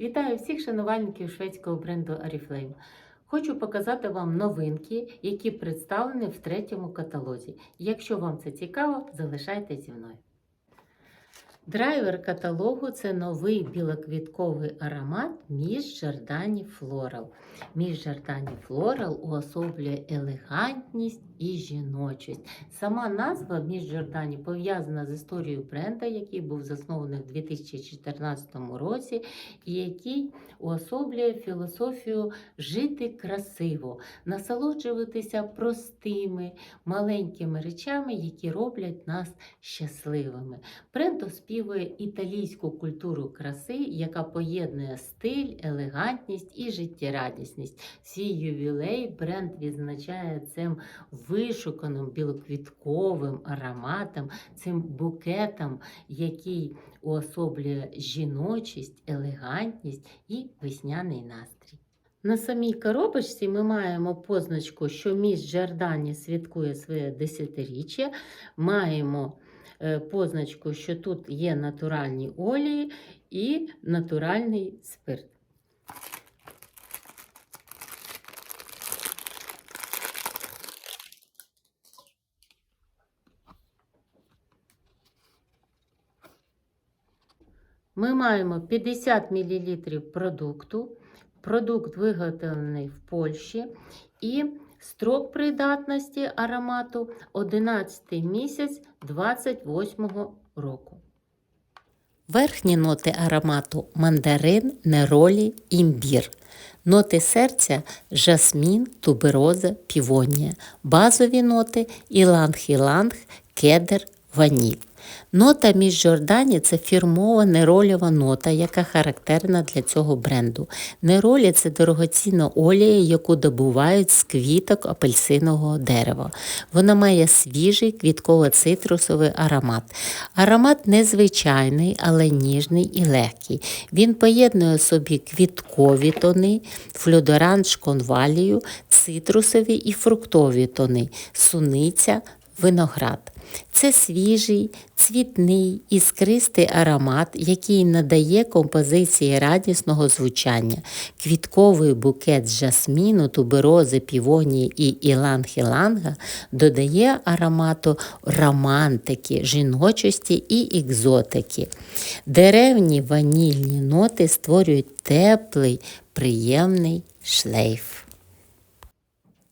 Вітаю всіх шанувальників шведського бренду Oriflame. Хочу показати вам новинки, які представлені в третьому каталозі. Якщо вам це цікаво, залишайтеся зі мною. Драйвер каталогу це новий білоквітковий аромат Між Жордані Флорал. Між Жордані Флорал уособлює елегантність і жіночість. Сама назва Між Жордані пов'язана з історією бренда, який був заснований в 2014 році, і який уособлює філософію жити красиво, насолоджуватися простими маленькими речами, які роблять нас щасливими. Бренд оспівує італійську культуру краси, яка поєднує стиль, елегантність і життєрадісність. Свій ювілей бренд відзначає цим вишуканим білоквітковим ароматом, цим букетом, який уособлює жіночість, елегантність і весняний настрій. На самій коробочці ми маємо позначку, що міст Джордані святкує своє десятиріччя. Маємо е, позначку, що тут є натуральні олії і натуральний спирт. Ми маємо 50 мл продукту. Продукт виготовлений в Польщі і строк придатності аромату 11 місяць 28 року. Верхні ноти аромату мандарин, неролі, імбір. Ноти серця жасмін, тубероза, півонія. Базові ноти іланг-іланг, кедр, ваніль. Нота між Жордані це фірмова нерольова нота, яка характерна для цього бренду. Неролі це дорогоцінна олія, яку добувають з квіток апельсинового дерева. Вона має свіжий квітково-цитрусовий аромат. Аромат незвичайний, але ніжний і легкий. Він поєднує в собі квіткові тони, флюдоранж конвалію, цитрусові і фруктові тони, суниця, виноград. Це свіжий, цвітний, іскристий аромат, який надає композиції радісного звучання. Квітковий букет з жасміну, туберози, півонії і іланг-іланга додає аромату романтики, жіночості і екзотики. Деревні ванільні ноти створюють теплий, приємний шлейф.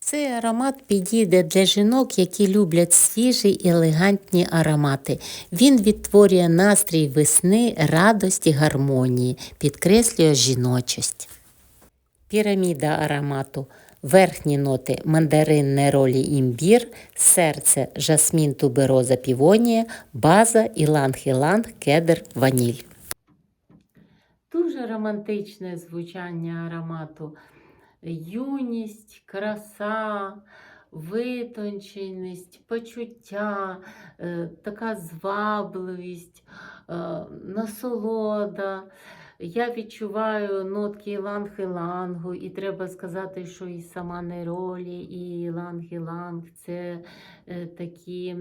Цей аромат підійде для жінок, які люблять свіжі і елегантні аромати. Він відтворює настрій весни, радості, гармонії, підкреслює жіночість. Піраміда аромату. Верхні ноти мандарин, неролі, імбір, серце, жасмін, тубероза, півонія, база, іланг-іланг, кедр, ваніль. Дуже романтичне звучання аромату юність, краса, витонченість, почуття, е, така звабливість, е, насолода. Я відчуваю нотки іланг-ілангу, і треба сказати, що і сама неролі, і іланг-іланг це е, такі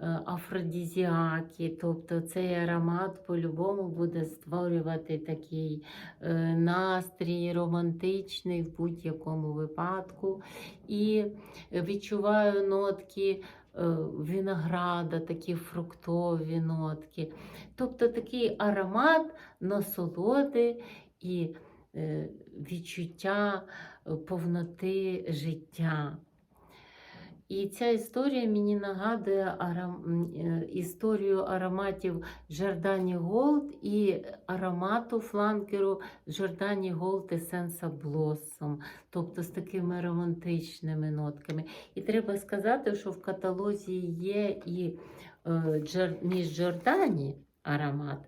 е, афродізіаки. Тобто цей аромат по-любому буде створювати такий е, настрій романтичний в будь-якому випадку. І відчуваю нотки. Е, Винограда, такі фруктові нотки. Тобто такий аромат насолоди і е, відчуття е, повноти життя. І ця історія мені нагадує аром... м, е, історію ароматів Giordani Gold і аромату фланкеру Giordani Gold Essence Blossom, тобто з такими романтичними нотками. І треба сказати, що в каталозі є і е, між Giordani аромат,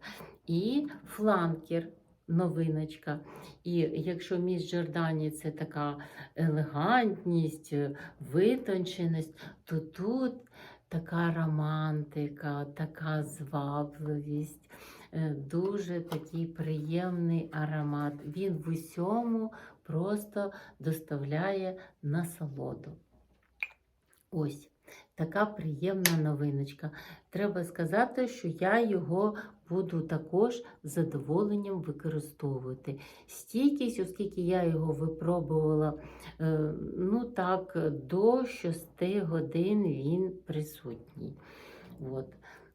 і фланкер. Новиночка. І якщо міс Джордані це така елегантність, е, витонченість, то тут така романтика, така звабливість, е, дуже такий приємний аромат. Він в усьому просто доставляє насолоду. Ось така приємна новиночка. Треба сказати, що я його буду також з задоволенням використовувати. Стійкість, оскільки я його випробувала, е, ну так, до 6 годин він присутній. От.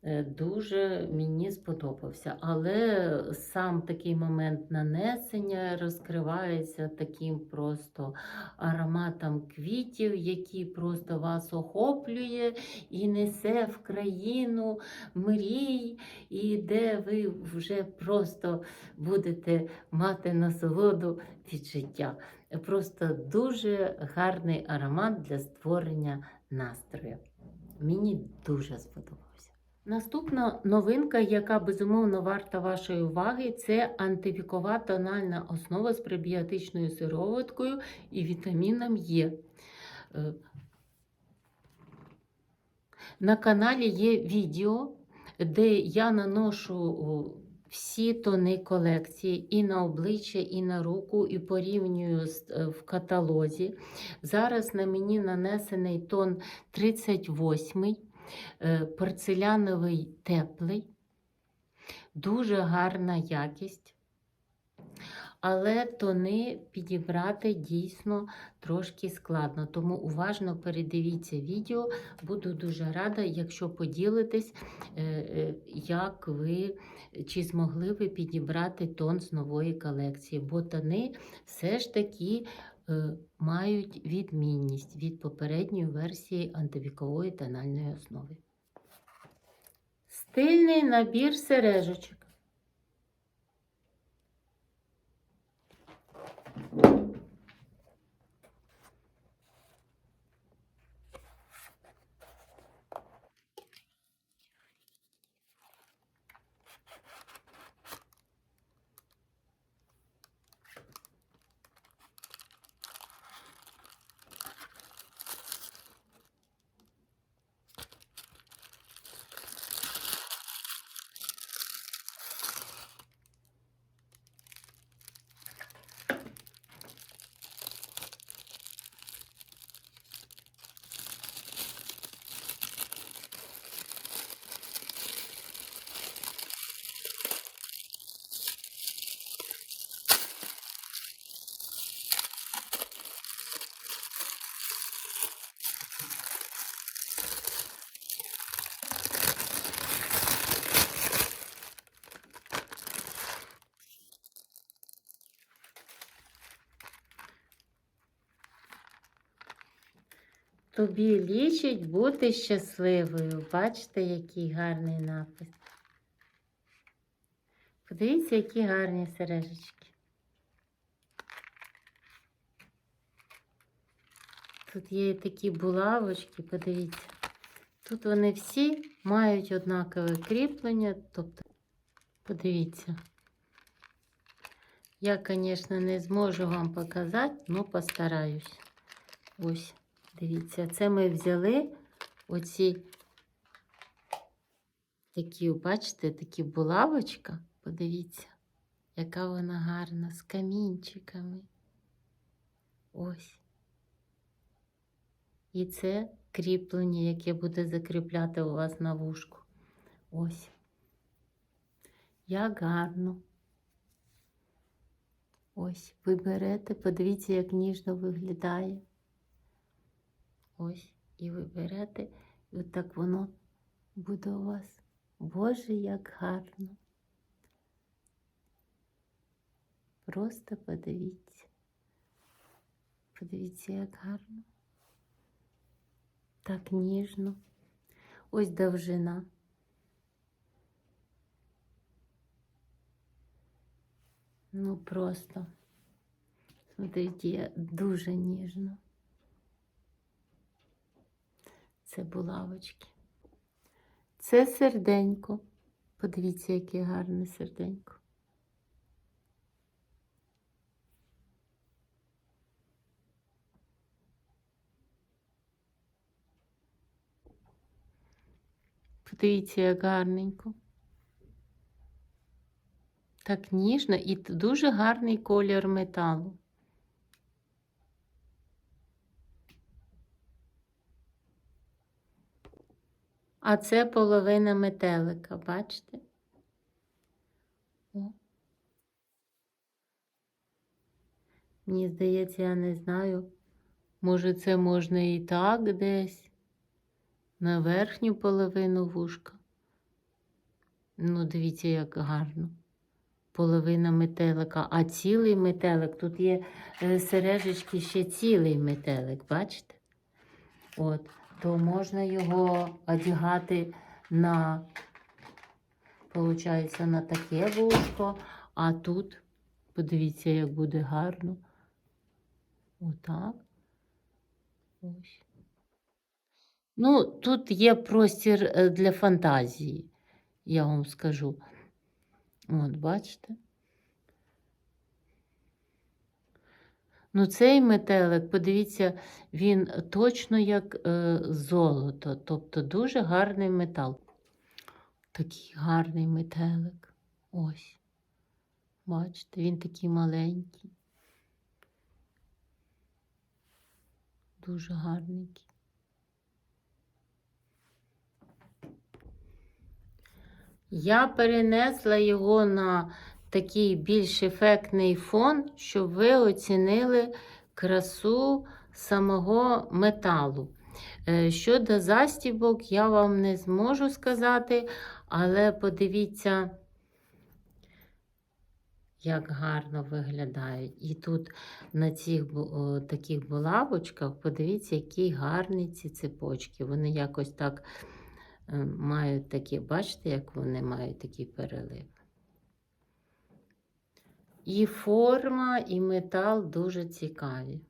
Е, Дуже мені сподобався, але сам такий момент нанесення розкривається таким просто ароматом квітів, який просто вас охоплює і несе в країну мрій, і де ви вже просто будете мати насолоду від життя. Просто дуже гарний аромат для створення настрою. Мені дуже сподобався. Наступна новинка, яка безумовно варта вашої уваги, це антивікова тональна основа з пребіотичною сироваткою і вітаміном Е. Е, На каналі є відео, де я наношу всі тони колекції і на обличчя, і на руку, і порівнюю е, в каталозі. Зараз на мені нанесений тон 38 е, порцеляновий теплий, дуже гарна якість. Але тони підібрати дійсно трошки складно. Тому уважно передивіться відео. Буду дуже рада, якщо поділитесь, е, е, як ви чи змогли ви підібрати тон з нової колекції. Бо тони все ж таки е, мають відмінність від попередньої версії антивікової тональної основи. Стильний набір сережечок. Тобі лічить бути щасливою. Бачите, який гарний напис. Подивіться, які гарні сережечки. Тут є такі булавочки, подивіться. Тут вони всі мають однакове кріплення. Тобто, подивіться. Я, звісно, не зможу вам показати, але постараюсь. Ось. Дивіться, це ми взяли оці такі, бачите, такі булавочка. Подивіться, яка вона гарна, з камінчиками. Ось. І це кріплення, яке буде закріпляти у вас на вушку. Ось. Як гарно. Ось, ви берете, подивіться, як ніжно виглядає. Ось, і ви берете, і отак воно буде у вас. Боже, як гарно. Просто подивіться. Подивіться, як гарно. Так ніжно. Ось довжина. Ну просто. Смотрите, дуже ніжно. Це булавочки. Це серденько. Подивіться, яке гарне серденько. Подивіться, як гарненько. Так ніжно і дуже гарний колір металу. а це половина метелика, бачите? Мені здається, я не знаю. Може, це можна і так десь, на верхню половину вушка. Ну, дивіться, як гарно. Половина метелика, а цілий метелик. Тут є е, сережечки ще цілий метелик, бачите? От то можна його одягати на, получається, на таке вушко, а тут, подивіться, як буде гарно. Отак. Ось. Ну, тут є простір е, для фантазії, я вам скажу. От, бачите? Ну, цей метелик, подивіться, він точно як е, золото, тобто дуже гарний метал. Такий гарний метелик. Ось. Бачите, він такий маленький. Дуже гарненький. Я перенесла його на такий більш ефектний фон, щоб ви оцінили красу самого металу. Е, Щодо застібок, я вам не зможу сказати, але подивіться, як гарно виглядають. І тут на цих о, таких булавочках, подивіться, які гарні ці цепочки. Вони якось так е, мають такі, бачите, як вони мають такий перелив. І форма, і метал дуже цікаві.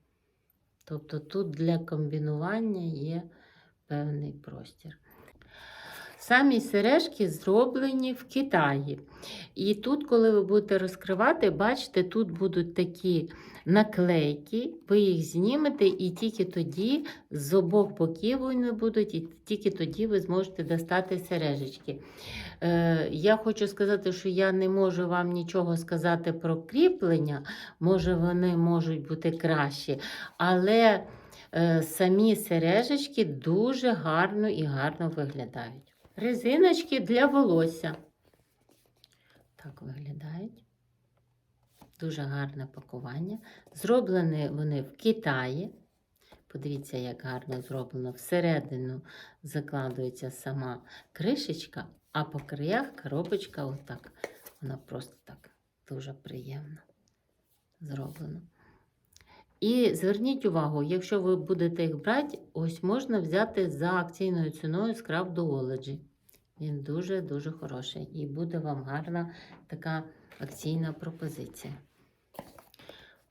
Тобто тут для комбінування є певний простір. Самі сережки зроблені в Китаї. І тут, коли ви будете розкривати, бачите, тут будуть такі наклейки, ви їх знімете, і тільки тоді з обох боків вони будуть, і тільки тоді ви зможете достати сережечки. Е, я хочу сказати, що я не можу вам нічого сказати про кріплення, може, вони можуть бути кращі, але е, самі сережечки дуже гарно і гарно виглядають. Резиночки для волосся. Так виглядають. Дуже гарне пакування. Зроблені вони в Китаї. Подивіться, як гарно зроблено. Всередину закладується сама кришечка, а по краях коробочка отак. Вона просто так дуже приємно зроблена. І зверніть увагу, якщо ви будете їх брати, ось можна взяти за акційною ціною Scrap Duology. Він дуже-дуже хороший. І буде вам гарна така акційна пропозиція.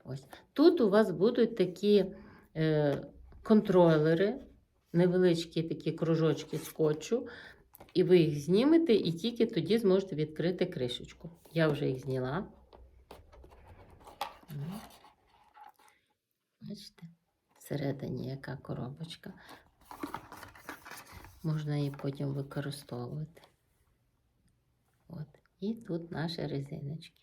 Ось. Тут у вас будуть такі е, контролери, невеличкі такі кружочки скотчу, і ви їх знімете, і тільки тоді зможете відкрити кришечку. Я вже їх зняла. Бачите, всередині яка коробочка. Можна її потім використовувати. От. І тут наші резиночки.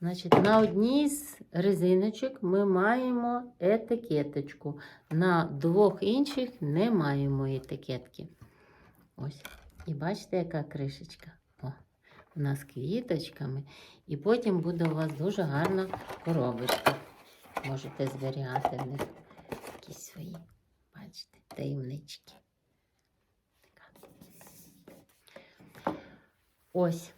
Значить, на одній з резиночок ми маємо етикеточку. На двох інших не маємо етикетки. Ось. І бачите, яка кришечка? О, у нас квіточками. І потім буде у вас дуже гарна коробочка. Можете зберігати в них якісь свої, бачите, таємнички. Ось.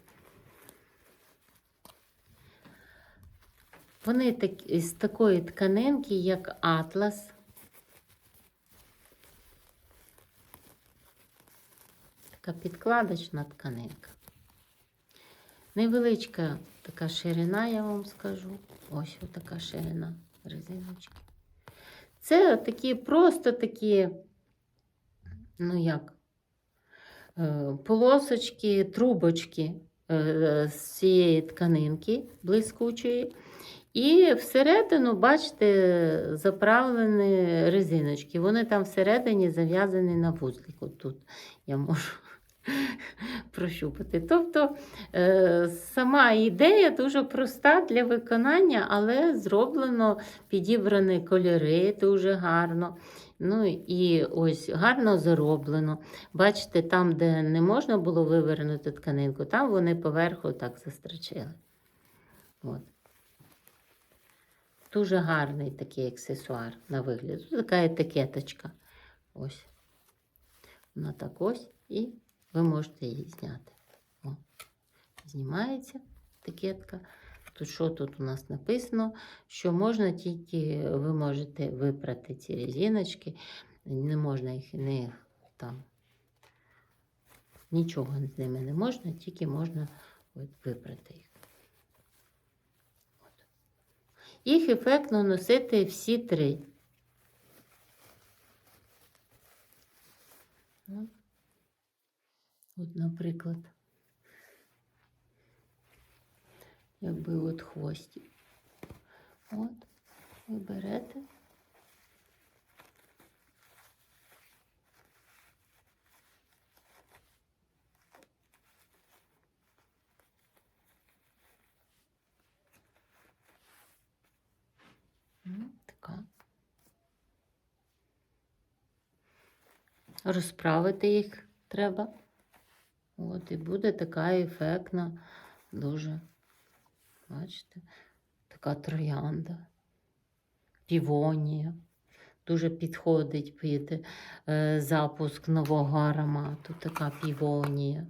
Вони так, з такої тканинки, як атлас. Така підкладочна тканинка. Невеличка така ширина, я вам скажу. Ось така ширина резиночки. Це такі просто такі, ну як, е, полосочки, трубочки е, з цієї тканинки блискучої. І всередину, бачите, заправлені резиночки. Вони там всередині зав'язані на вузлику. Тут я можу прощупати. Тобто е, сама ідея дуже проста для виконання, але зроблено, підібрані кольори дуже гарно. Ну і ось гарно зароблено. Бачите, там, де не можна було вивернути тканинку, там вони поверху так застрочили. От. Дуже гарний такий аксесуар на вигляд. Така етикеточка. Ось. Вона так ось, і ви можете її зняти. О. Знімається етикетка. Тут що тут у нас написано? Що можна тільки, ви можете випрати ці резиночки, не можна їх не там. Нічого з ними не можна, тільки можна випрати їх. От. Їх ефектно носити всі три. От, наприклад, якби от хвостик. От, ви берете. Така. Розправити їх треба. От, і буде така ефектна, дуже, бачите, така троянда, півонія. Дуже підходить під е, запуск нового аромату. Така півонія.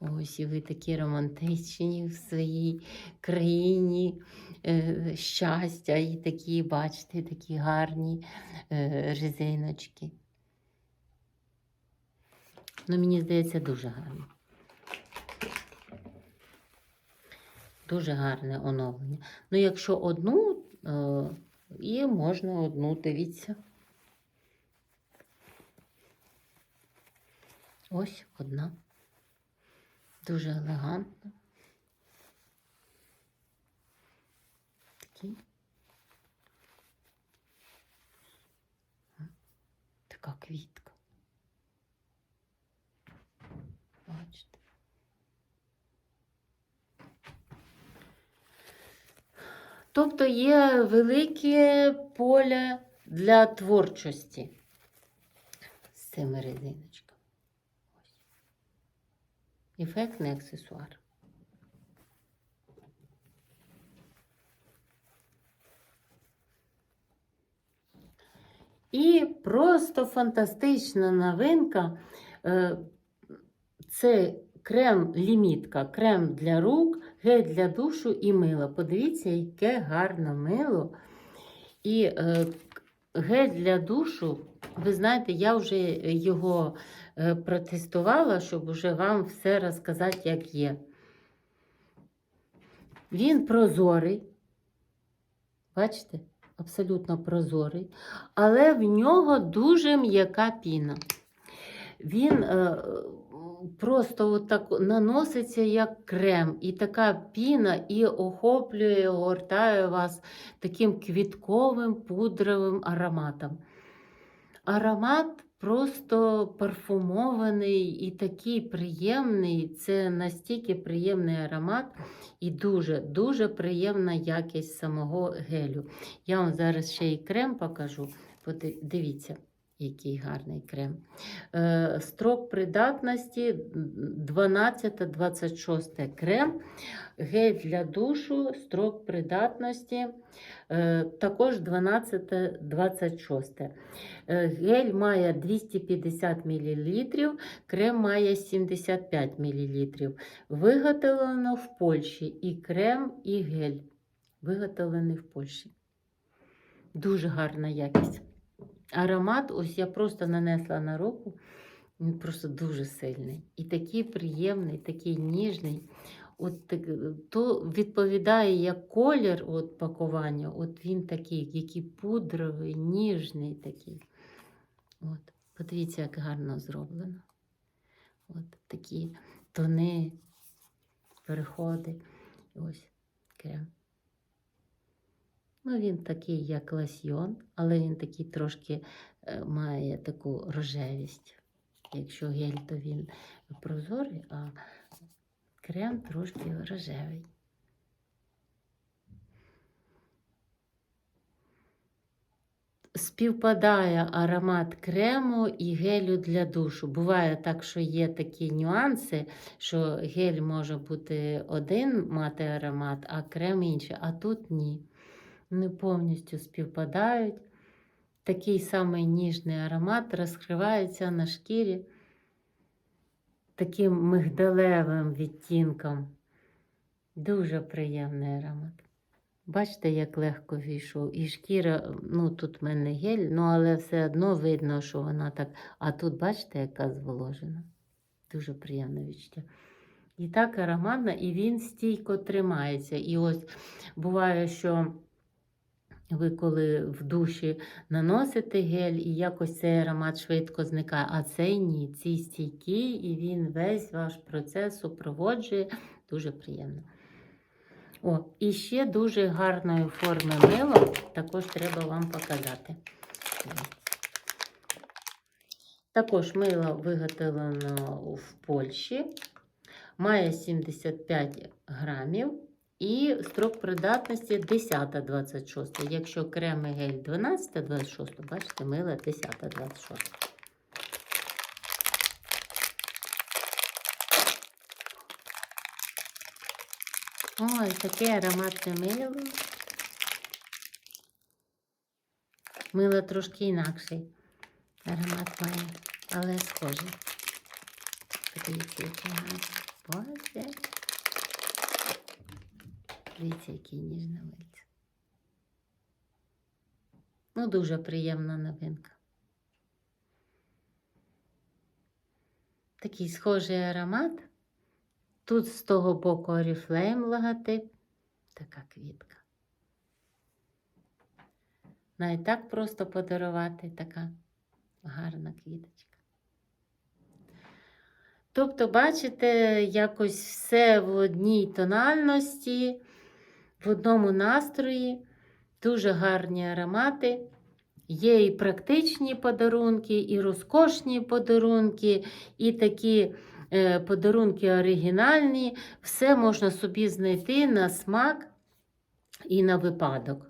Ось і ви такі романтичні в своїй країні е, щастя, і такі, бачите, такі гарні е, резиночки. Ну, мені здається, дуже гарно. Дуже гарне оновлення. Ну, якщо одну, е, і можна одну, дивіться. Ось одна. Дуже елегантна. Така квітка. Бачите. Тобто є велике поле для творчості з цими резиночками. Ефектний аксесуар. І просто фантастична новинка. е, Це крем лімітка, крем для рук, гель для душу і мило. Подивіться, яке гарне мило. І е, гель для душу, ви знаєте, я вже його е, протестувала, щоб уже вам все розказати, як є. Він прозорий. Бачите? Абсолютно прозорий, але в нього дуже м'яка піна. Він е, просто отак наноситься як крем, і така піна і охоплює, огортає вас таким квітковим пудровим ароматом. Аромат просто парфумований і такий приємний. Це настільки приємний аромат і дуже-дуже приємна якість самого гелю. Я вам зараз ще й крем покажу. Дивіться, який гарний крем. Е, Строк придатності 12-26 крем. Гель для душу, строк придатності е, також 12-26. Е, Гель має 250 мл, крем має 75 мл. Виготовлено в Польщі і крем, і гель. Виготовлений в Польщі. Дуже гарна якість. Аромат, ось я просто нанесла на руку, він просто дуже сильний. І такий приємний, такий ніжний. От то відповідає як колір от пакування. От він такий, який пудровий, ніжний такий. От, подивіться, як гарно зроблено. От такі тони, переходи. Ось крем. Ну, він такий, як лосьйон, але він такий трошки е, має таку рожевість. Якщо гель, то він прозорий, а крем трошки рожевий. Співпадає аромат крему і гелю для душу. Буває так, що є такі нюанси, що гель може бути один мати аромат, а крем інший, а тут ні. Вони повністю співпадають. Такий самий ніжний аромат розкривається на шкірі таким мигдалевим відтінком. Дуже приємний аромат. Бачите, як легко війшов. І шкіра, ну тут в мене гель, ну але все одно видно, що вона так. А тут, бачите, яка зволожена. Дуже приємне відчуття. І так ароматно, і він стійко тримається. І ось буває, що ви коли в душі наносите гель, і якось цей аромат швидко зникає, а цей ні, цей стійкий, і він весь ваш процес супроводжує. Дуже приємно. О, і ще дуже гарної форми мило, також треба вам показати. Також мило виготовлено в Польщі, має 75 грамів і строк придатності 10-26. Якщо крем і гель 12-26, бачите, мило 10-26. Ой, таке ароматне мило. Мило трошки інакший. Аромат має, але схожий. Подивіться, який гарний. Боже. Дивіться, який ніжне мильце. Ну, дуже приємна новинка. Такий схожий аромат. Тут з того боку Oriflame логотип. Така квітка. Навіть так просто подарувати така гарна квіточка. Тобто, бачите, якось все в одній тональності, в одному настрої, дуже гарні аромати. Є і практичні подарунки, і розкошні подарунки, і такі е, подарунки оригінальні. Все можна собі знайти на смак і на випадок.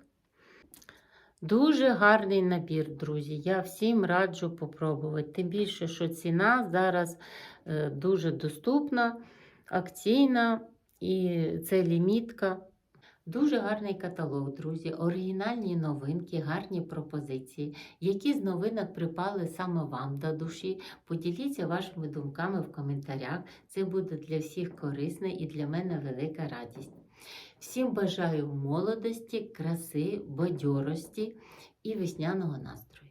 Дуже гарний набір, друзі. Я всім раджу попробувати. Тим більше, що ціна зараз е, дуже доступна, акційна і це лімітка. Дуже гарний каталог, друзі, оригінальні новинки, гарні пропозиції, які з новинок припали саме вам до душі. Поділіться вашими думками в коментарях. Це буде для всіх корисне і для мене велика радість. Всім бажаю молодості, краси, бадьорості і весняного настрою.